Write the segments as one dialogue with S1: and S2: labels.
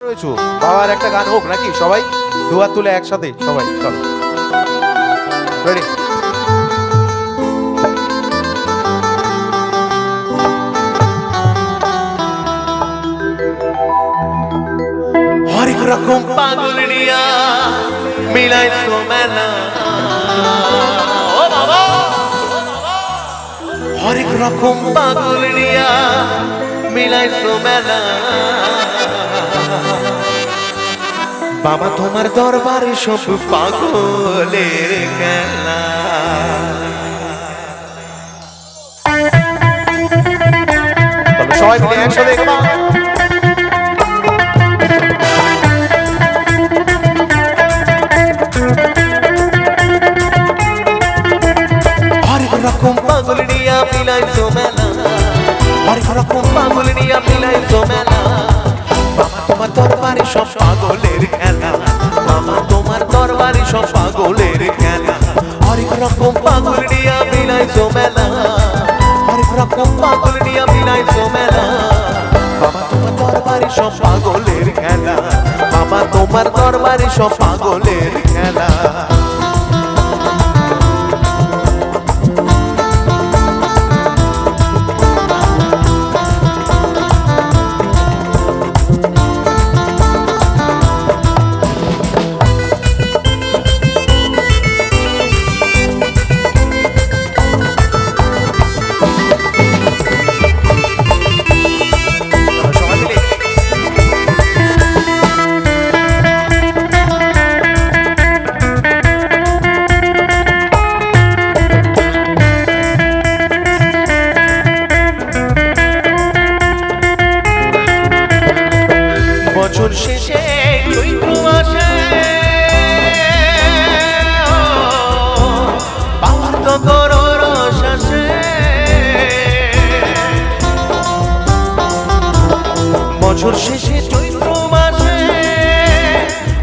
S1: রয়েছো? বাবার একটা গান হোক নাকি? সবাই? দুহাত তুলে একসাথে, সবাই, চলো। রেডি
S2: রকম পাগলিয়া মিলাইছো মেলা। ও বাবা! হরেক রকম পাগলিয়া মিলাইছো মেলা। বাবা তোমার দরবারে সব পাগলের খেলা।
S1: সবাই মিলে একসাথে.
S2: হরেক রকম পাগল নিয়া মিলাইছো মেলা। হরেক রকম পাগল নিয়া মিলাইছো মেলা। বাবা তোমার দরবারে সব পাগলের খেলা। বাবা তোমার দরবারে সব পাগলের খেলা। হরেক রকম পাগল নিয়া মিলাইছো মেলা। হরেক রকম পাগল নিয়া মিলাইছো মেলা। বাবা তোমার দরবারে সব পাগলের খেলা। বাবা তোমার দরবারে সব পাগলের খেলা। বছর শেষে চৈত্র মাসে বাবার তো করো রসাসে বছর শেষে চৈত্র মাসে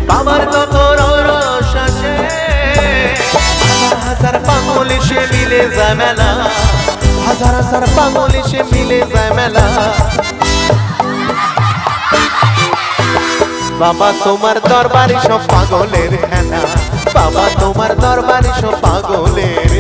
S2: বাবার তো করো রসাসে হাজার পাগল এসে মিলে যায় মেলা হাজার হাজার পাগল এসে মিলে যায় মেলা বাবা তোমার দরবারে সব পাগলের হ্যাঁ বাবা তোমার দরবারে সব পাগলের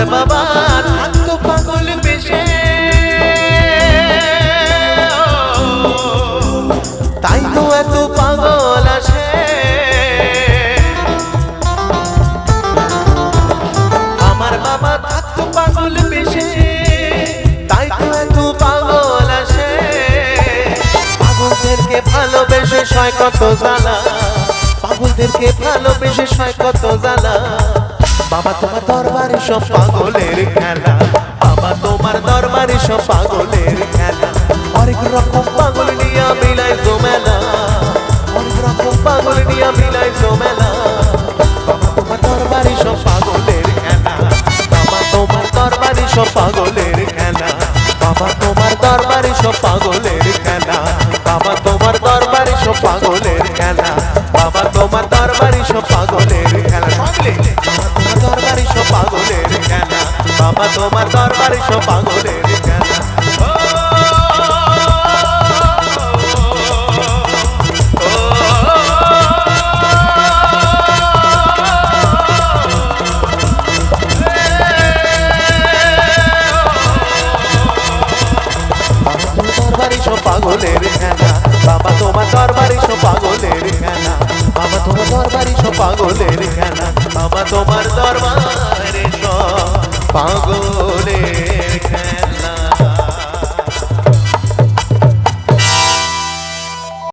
S2: আমার বাবা থাকতো পাগল বেশে। তাই তো এত পাগল আসে। আমার বাবা থাকতো পাগল বেশে। তাই তো এত পাগল আসে। পাগলদেরকে ভালোবেসে সয় কত জ্বালা। পাগলদেরকে ভালোবেসে সয় কত জ্বালা। বাবা তোমার দরবারে সব পাগলের খেলা। বাবা তোমার দরবারে সব পাগলের খেলা। অনেক রকম পাগল নিয়ে মিলাই মেলা অনেক রকম পাগল নিয়ে মিলাই মেলা বাবা তোমার দরবারে সব পাগলের খেলা। বাবা তোমার দরবারে সব পাগলের খেলা। বাবা তোমার দরবারে সব পাগলের খেলা। বাবা তোমার দরবারে সব পাগলের খেলা। বাবা তোমার দরবারে সব পাগলের তোমার দরবারে সব পাগলের জানা পাগলের খেলা বাবা তোমার দরবারে সব পাগলের খেলা বাবা তোমার দরবারে সব পাগলের খেলা বাবা তোমার দরবার 房子。